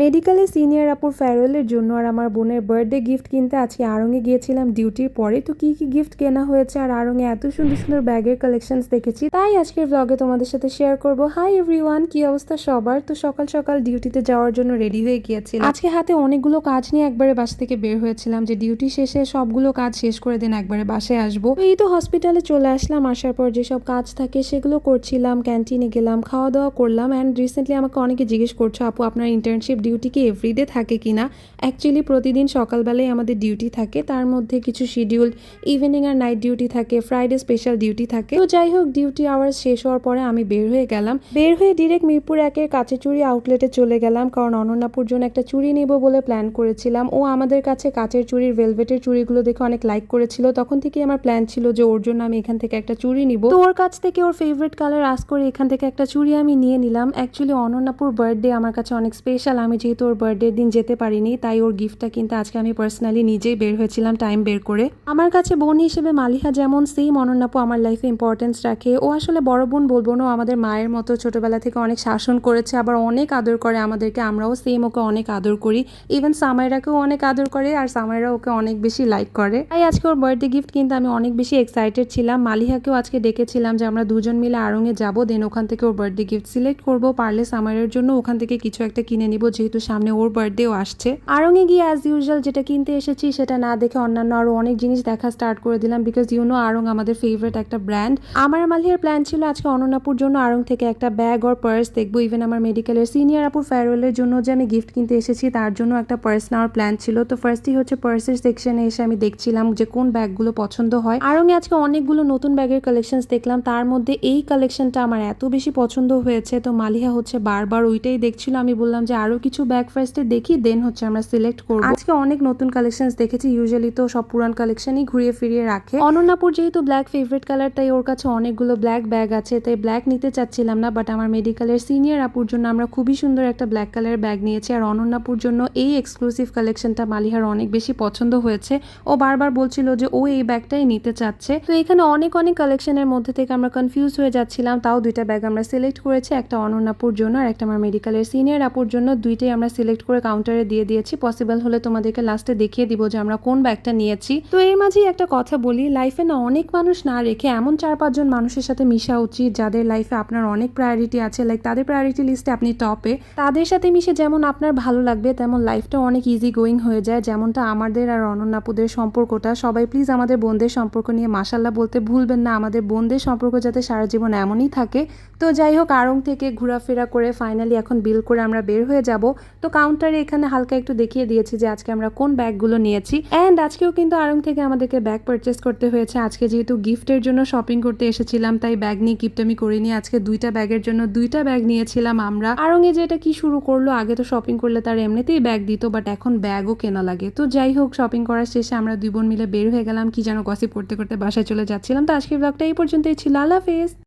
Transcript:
মেডিকেলে সিনিয়র আপুর ফেয়ারওয়েলের জন্য আর আমার বোনের বার্থডে গিফট কিনতে আজকে আড়ঙে গিয়েছিলাম ডিউটির পরে। তো কি কি গিফট কেনা হয়েছে আর আড়ঙে এত সুন্দর সুন্দর ব্যাগের কালেকশনস দেখেছি, তাই আজকের ব্লগে তোমাদের সাথে শেয়ার করব। হাই এভরিওয়ান কি অবস্থা সবার? তো সকাল সকাল ডিউটিতে যাওয়ার জন্য রেডি হয়ে গিয়েছিলাম। আজকে হাতে অনেকগুলো কাজ নিয়ে একবারে বাসা থেকে বের হয়েছিলাম যে ডিউটি শেষে সবগুলো কাজ শেষ করে দেন একবারে বাসায় আসব। এই তো হসপিটালে চলে আসলাম, আসার পর যেসব কাজ থাকে সেগুলো করছিলাম ক্যান্টিনে গেলাম খাওয়া দাওয়া করলাম। অ্যান্ড রিসেন্টলি আমাকে অনেকে জিজ্ঞেস করছ, আপু আপনার ইন্টার্নশিপ ডিউটি কি এভরিডে থাকে কি না অ্যাকচুয়ালি প্রতিদিন সকালবেলায় আমাদের ডিউটি থাকে। তার মধ্যে কিছু শিডিউল ইভিনিং আর নাইট ডিউটি থাকে ফ্রাইডে স্পেশাল ডিউটি থাকে। তো যাই হোক ডিউটি আওয়ার্স শেষ হওয়ার পরে আমি বের হয়ে গেলাম। বের হয়ে ডিরেক্ট মিরপুর একের কাছে চুরি আউটলেটে চলে গেলাম। কারণ অনন্যাপুর জন্য একটা চুড়ি নিব বলে প্ল্যান করেছিলাম। ও আমাদের কাছে কাচের চুড়ির ভেলভেটের চুড়িগুলো দেখে অনেক লাইক করেছিল। তখন থেকে আমার প্ল্যান ছিল যে ওর জন্য আমি এখান থেকে একটা চুড়ি নিব। তো ওর কাছ থেকে ওর ফেভারিট কালার আস করে এখান থেকে একটা চুড়ি আমি নিয়ে নিলাম। অ্যাকচুয়ালি অনন্যাপুর বার্থডে আমার কাছে অনেক স্পেশাল আমি যেহেতু ওর বার্থডে দিন যেতে পারিনি, তাই ওর গিফটটা কিন্তু আজকে আমি পার্সোনালি নিজেই বের হয়েছিলাম টাইম বের করে। আমার কাছে বোন হিসেবে মালিহা যেমন সেম অনন্যাপু আমার লাইফে ইম্পর্টেন্স রাখে। ও আসলে বড় বোন বলব না আমাদের মায়ের মতো ছোটবেলা থেকে অনেক শাসন করেছে, আবার অনেক আদর করে আমাদেরকে। আমরাও সেম ওকে অনেক আদর করি। ইভেন সামাইরাকেও অনেক আদর করে, আর সামাইরা ওকে অনেক বেশি লাইক করে। তাই আজকে ওর বার্থডে গিফট কিন্তু আমি অনেক বেশি এক্সাইটেড ছিলাম। মালিহাকেও আজকে ডেকেছিলাম যে আমরা দুজন মিলে আড়ঙে যাব দেন ওখান থেকে ওর বার্থডে গিফট সিলেক্ট করব। পারলে সামারের জন্য ওখান থেকে কিছু একটা কিনে নিব যেহেতু সামনে ওর বার্থডেও আসছে। আড়ঙে গিয়ে অ্যাজ ইউজুয়াল যেটা কিনতে এসেছি, সেটা না দেখে অন্যান্য আরও অনেক জিনিস দেখা স্টার্ট করে দিলাম বিকজ ইউ নো আড়ং আমাদের ফেভারিট একটা ব্র্যান্ড আমার মালিহার প্ল্যান ছিল আজকে অনন্যাপুর জন্য আরং থেকে একটা ব্যাগ অর পার্স দেখব। ইভেন আমার মেডিকেলের সিনিয়র আপুর ফেয়ারওয়েলের জন্য যে আমি গিফট কিনতে এসেছি, তার জন্য একটা পার্স নেওয়ার প্ল্যান ছিল। তো ফার্স্টই হচ্ছে পার্সের সেকশনে এসে আমি দেখছিলাম যে কোন ব্যাগগুলো পছন্দ হয়। আড়ঙে আজকে অনেকগুলো নতুন ব্যাগের কালেকশনস দেখলাম। তার মধ্যে এই কালেকশনটা আমার এত বেশি পছন্দ হয়েছে। তো মালিহা হচ্ছে বারবার ওইটাই দেখছিল। আমি বললাম যে আরও কিছু ব্যাগ ফার্স্টে দেখি দেন হচ্ছে আমরা সিলেক্ট করব। আজকে অনেক নতুন কালেকশনস দেখেছি ইউজুয়ালি তো সব পুরান কালেকশনই ঘুরিয়ে ফিরিয়ে রাখে। অনন্যাপুর যেহেতু ব্ল্যাক ফেভারিট কালার তাই ওর কাছে অনেকগুলো ব্ল্যাক ব্যাগ আছে তাই ব্ল্যাক নিতে চাচ্ছিলাম না বাট আমার মেডিকেলের সিনিয়র আপুর জন্য আমরা খুবই সুন্দর একটা ব্ল্যাক কালারের ব্যাগ নিয়েছি আর অনন্যাপুর জন্য এই এক্সক্লুসিভ কালেকশনটা মালিহার অনেক বেশি পছন্দ হয়েছে। ও বারবার বলছিল যে ও এই ব্যাগটাই নিতে চাচ্ছে। তো এখানে অনেক অনেক কালেকশনের মধ্যে থেকে আমরা কনফিউজ হয়ে যাচ্ছিলাম তাও দুইটা ব্যাগ আমরা সিলেক্ট করেছি একটা অনন্যাপুর জন্য আর একটা আমার মেডিকেলের সিনিয়র আপুর জন্য দুইটাই আমরা সিলেক্ট করে কাউন্টারে দিয়ে দিয়েছি। পসিবল হলে তোমাদেরকে লাস্টে দেখিয়ে দিব যে আমরা কোন ব্যাগটা নিয়েছি। তো এর মাঝেই একটা কথা বলি লাইফে না অনেক মানুষ না রেখে এমন চার পাঁচজন মানুষের সাথে মিশা উচিত যাদের লাইফে আপনার অনেক প্রায়োরিটি আছে। লাইক তাদের প্রায়োরিটি লিস্টে আপনি টপে তাদের সাথে মিশে যেমন আপনার ভালো লাগবে, তেমন লাইফটা অনেক ইজি গোয়িং হয়ে যায়। যেমনটা আমাদের আর অনন্যাপুদের সম্পর্কটা। সবাই প্লিজ আমাদের বোনদের সম্পর্ক নিয়ে মাসাল্লাহ বলতে ভুলবেন না। আমাদের বোনদের সম্পর্ক যাতে সারা জীবন এমনই থাকে। তো যাই হোক আরং থেকে ঘোরাফেরা করে ফাইনালি এখন বিল করে আমরা বের হয়ে যাব। তো কাউন্টারে এখানে হালকা একটু দেখিয়ে দিয়েছি যে আজকে আমরা কোন ব্যাগগুলো নিয়েছি। অ্যান্ড আজকেও কিন্তু আড়ং থেকে আমাদেরকে ব্যাগ পারচেস করতে হয়েছে। আজকে যেহেতু গিফটের জন্য শপিং করতে এসেছিলাম, তাই ব্যাগ নিয়ে গিফট আমি করিনি। আজকে দুইটা ব্যাগের জন্য দুইটা ব্যাগ নিয়েছিলাম আমরা। আড়ংয়ে যে এটা কি শুরু করল, আগে তো শপিং করলে তার এমনিতেই ব্যাগ দিত বাট এখন ব্যাগও কেনা লাগে। তো যাই হোক শপিং করার শেষে আমরা দুই বোন মিলে বের হয়ে গেলাম। কি যেন গসিপ করতে করতে বাসায় চলে যাচ্ছিলাম। তো আজকের ব্লগটা এই পর্যন্তই ছিল। আল্লাহ হাফেজ।